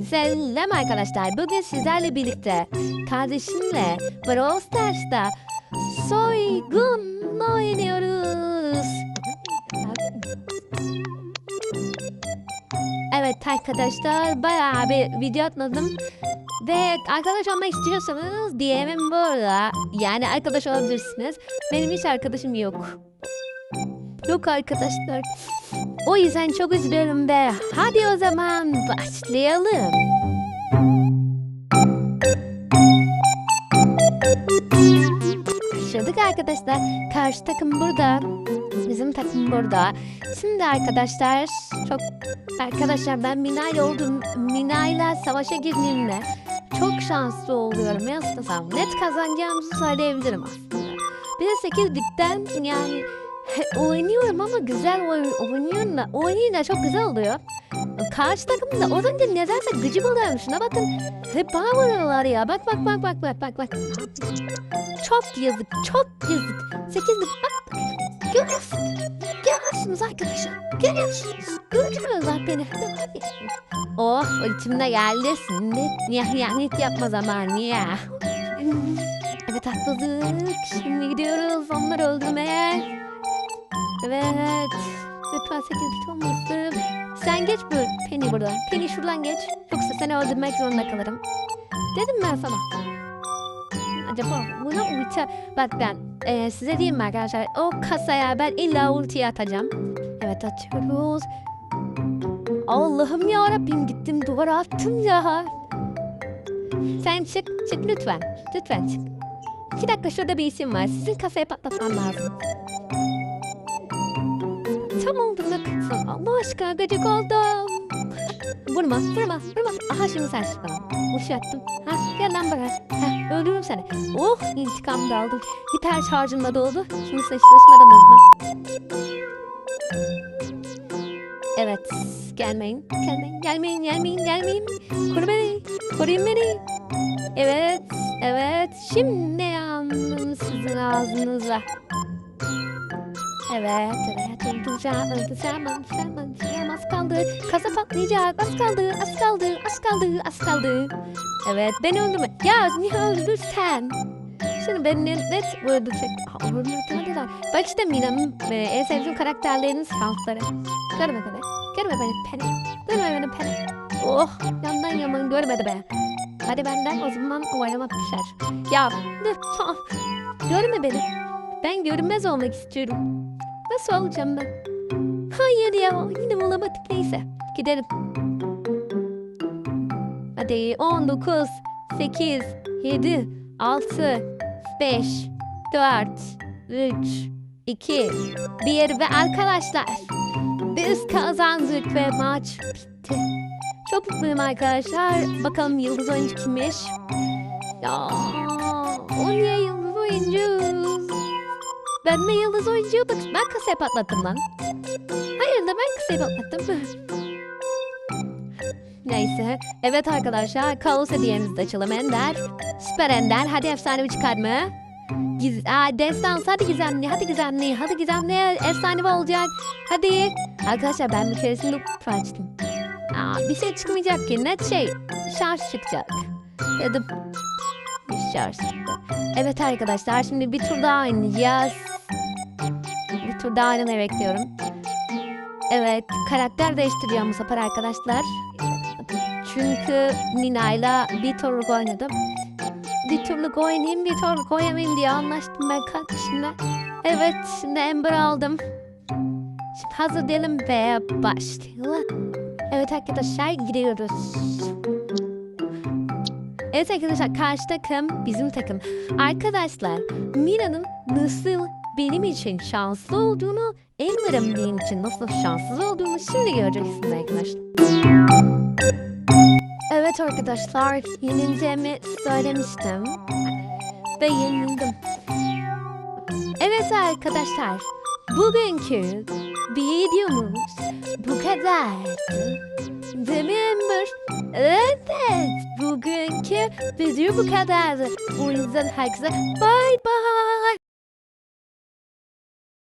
Selam arkadaşlar. Bugün sizlerle birlikte kardeşimle Brawl Stars'ta soygun oynuyoruz. Evet arkadaşlar bayağı bir video atmadım. Ve arkadaş olmak istiyorsanız DM'im burada. Yani arkadaş olabilirsiniz. Benim hiç arkadaşım yok. Yok arkadaşlar. O yüzden çok üzülüyorum ve hadi o zaman başlayalım. Başladık arkadaşlar. Karşı takım burada. Bizim takım burada. Şimdi arkadaşlar çok arkadaşlar ben Mina ile oldum. Mina ile savaşa girdiğimde çok şanslı oluyorum. Yansıtasam net kazanacağımızı söyleyebilirim aslında. Bir de 8'likten yani He, oynuyorum ama güzel oy- oynuyorum da oynayınca çok güzel oluyor. Karşı takım da olunca nedense gıcık oluyorum. Şuna bakın. Hep bana vuruyorlar ya. Bak bak bak bak bak bak bak. Çok yazık. Çok yazık. Sekizlik bak. Görüyorsunuz. Görüyorsunuz arkadaşlar. Görüyorsunuz. Görüyorlar beni. Oh içimde geldi şimdi. Ya yanlış yapma zamanı ya. Evet haklılık. Şimdi gidiyoruz onları öldürmeye. Evet. Lütfen 8 bit olmasın. Sen geç bu Penny buradan. Penny şuradan geç. Yoksa seni öldürmek zorunda kalırım. Dedim ben sana. Acaba buna ulti... Bak ben e, size diyeyim mi arkadaşlar? O kasaya ben illa ulti atacağım. Evet atıyoruz. Allah'ım ya Rabbim gittim duvara attım ya. Sen çık, çık lütfen. Lütfen çık. İki dakika şurada bir isim var. Sizin kasaya patlatmam lazım. Tam olduğunda kıtsın. Allah aşkına gıcık oldum. Vurma, vurma, vurma. Aha şimdi sen bana. Uç yattım. Ha, gel lan buraya. Ha, öldürürüm seni. Oh, intikam da aldım. Hiper şarjım da doldu. Şimdi sıçlaşmadan hızma. Evet, gelmeyin, gelmeyin, gelmeyin, gelmeyin, gelmeyin. Koru beni, koruyun beni. Evet, evet. Şimdi yandım sizin ağzınıza. Evet, evet. Öldüreceğim, öldüreceğim, öldüreceğim, öldüreceğim. Az kaldı. Kasa patlayacak. Az kaldı, az kaldı, az kaldı, az kaldı. Evet, beni öldürme. Ya niye öldürsen? Şimdi beni net, öldürecek. Aa, öldürmediler. Bak işte Mina'nın e, en sevdiğim karakterlerinin şansları. Görme beni. Görme beni Penny. Görme beni Penny. Oh, yandan yaman görmedi be. Hadi benden o zaman oynamak düşer. Ya, lütfen. Görme beni. Ben görünmez olmak istiyorum. Nasıl olacağım ben? Hayır ya yine olamadık neyse. Gidelim. Hadi 19, 8, 7, 6, 5, 4, 3, 2, 1 ve arkadaşlar biz kazandık ve maç bitti. Çok mutluyum arkadaşlar. Bakalım yıldız oyuncu kimmiş? Ya, o niye yıldız oyuncu? Ben de yıldız bak ben kasaya patlattım lan. Hayır da ben kasaya patlattım. Neyse. Evet arkadaşlar. Kaos hediyemizi de açalım Ender. Süper Ender. Hadi efsanevi çıkarma. Giz Aa, destans hadi gizemli hadi gizemli hadi gizemli efsanevi olacak hadi arkadaşlar ben bir keresinde kutu açtım Aa, bir şey çıkmayacak ki net şey şarj çıkacak dedim çıktı evet arkadaşlar şimdi bir tur daha oynayacağız bir tur daha oynamayı bekliyorum evet karakter değiştiriyorum bu sefer arkadaşlar çünkü Nina'yla bir turluk oynadım bir turluk oynayayım bir turluk oynamayayım diye anlaştım ben kardeşimle. Evet şimdi Ember aldım. Şimdi hazır diyelim ve başlayalım. Evet arkadaşlar gidiyoruz. Evet arkadaşlar karşı takım bizim takım. Arkadaşlar Mina'nın nasıl benim için şanslı olduğunu Ember'ın benim için nasıl şanssız olduğunu şimdi göreceksiniz arkadaşlar. Evet arkadaşlar, yenileceğimi söylemiştim. Ve yenildim. Evet arkadaşlar, bugünkü videomuz bu kadardı. Değil mi? Evet, bugünkü video bu kadardı. O yüzden herkese bay bay.